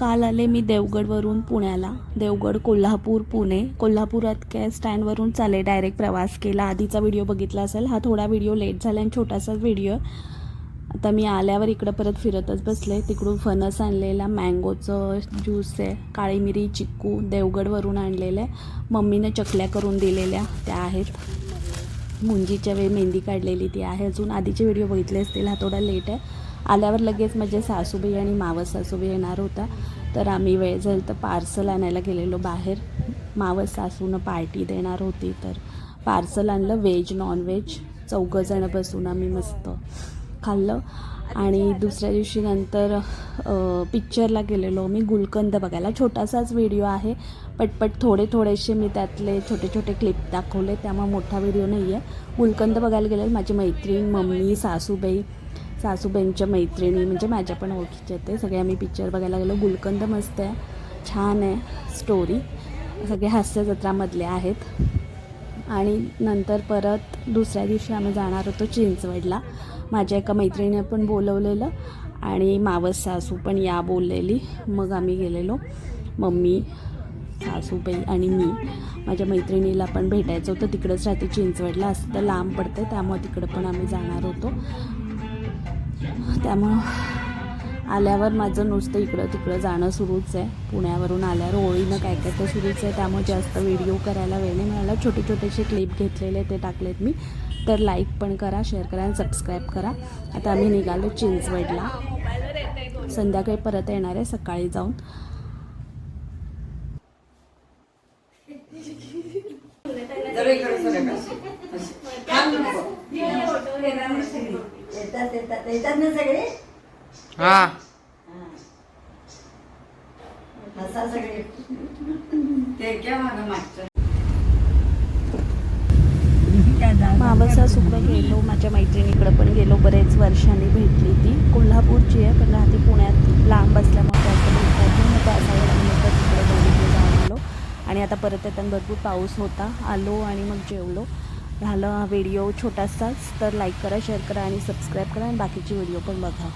काल आले मी देवगडवरून पुण्याला. देवगड कोल्हापूर पुणे. कोल्हापुरात काय स्टँडवरून चाले डायरेक्ट प्रवास केला. आधीचा व्हिडिओ बघितला असेल. हा थोडा व्हिडिओ लेट झाला आणि छोटासाच व्हिडिओ आहे. आता मी आल्यावर इकडं परत फिरतच बसले. तिकडून फणस आणलेला मँगोचं ज्यूस आहे काळी मिरी चिक्कू देवगडवरून आणलेलं आहे मम्मीनं चकल्या करून दिलेल्या. त्या आहेत. मुंजीच्या वेळी मेहंदी काढलेली ती आहे. अजून आधीचे व्हिडिओ बघितले असतील. हा थोडा लेट आहे. आल्यावर लगेच म्हणजे सासूबाई आणि मावस सासूबाई येणार होता. तर आम्ही वेळ झाली तर पार्सल आणायला गेलेलो बाहेर. मावस सासूनं पार्टी देणार होती तर पार्सल आणलं. व्हेज नॉनव्हेज चौघंजणं बसून आम्ही मस्त खाल्लं. आणि दुसऱ्या दिवशी नंतर पिक्चरला गेलेलो मी गुलकंद बघायला. छोटासाच व्हिडिओ आहे. पटपट थोडे थोडेसे मी त्यातले छोटे छोटे क्लिप दाखवले. त्यामुळे मोठा व्हिडिओ नाही आहे गुलकंद बघायला गेलेलो. माझी मैत्रीण मम्मी सासूबाई सासूबाईंच्या मैत्रिणी म्हणजे माझ्या पण ओळखीच्या ते. सगळे आम्ही पिक्चर बघायला गेलो. गुलकंद मस्त आहे. छान आहे स्टोरी सगळे हास्य जत्रामधले आहेत. आणि नंतर परत दुसऱ्या दिवशी आम्ही जाणार होतो चिंचवडला. माझ्या एका मैत्रिणीने पण बोलवलेलं आणि मावस सासू पण या बोललेली. मग आम्ही गेलेलो. मम्मी सासूबाई आणि मी. माझ्या मैत्रिणीला पण भेटायचं होतं. तिकडंच राहते चिंचवडला. असं तर लांब पडतं त्यामुळे तिकडं पण आम्ही जाणार होतो. त्यामुळं आल्यावर माझं नुसतं इकडं तिकडं जाणं सुरूच आहे. पुण्यावरून आल्यावर ओळीनं काय काय तर सुरूच आहे. त्यामुळे जास्त व्हिडिओ करायला वेळ नाही मिळाला. छोटे छोटेसे क्लिप घेतलेले ते टाकलेत मी. तर लाईक पण करा शेअर करा आणि सबस्क्राईब करा. आता आम्ही निघालो चिंचवडला. संध्याकाळी परत येणार आहे सकाळी जाऊन. येतात येतात येतात ना सगळे हा. हसा सगळे ते क्या मागं मागचं मावसा गेलो माझ्या मैत्रिणीकडं पण गेलो बरेच वर्षांनी भेटली ती. कोल्हापूरची आहे पण राहते पुण्यात. लांब असल्यामुळे जास्त भेटता मग तिकडे जाऊन आलो. आणि आता परत येताना भरपूर पाऊस होता. आलो आणि मग जेवलो. झालं हा व्हिडिओ छोटासाच तर लाईक करा शेअर करा आणि सबस्क्राईब करा आणि बाकीचे व्हिडिओ पण बघा.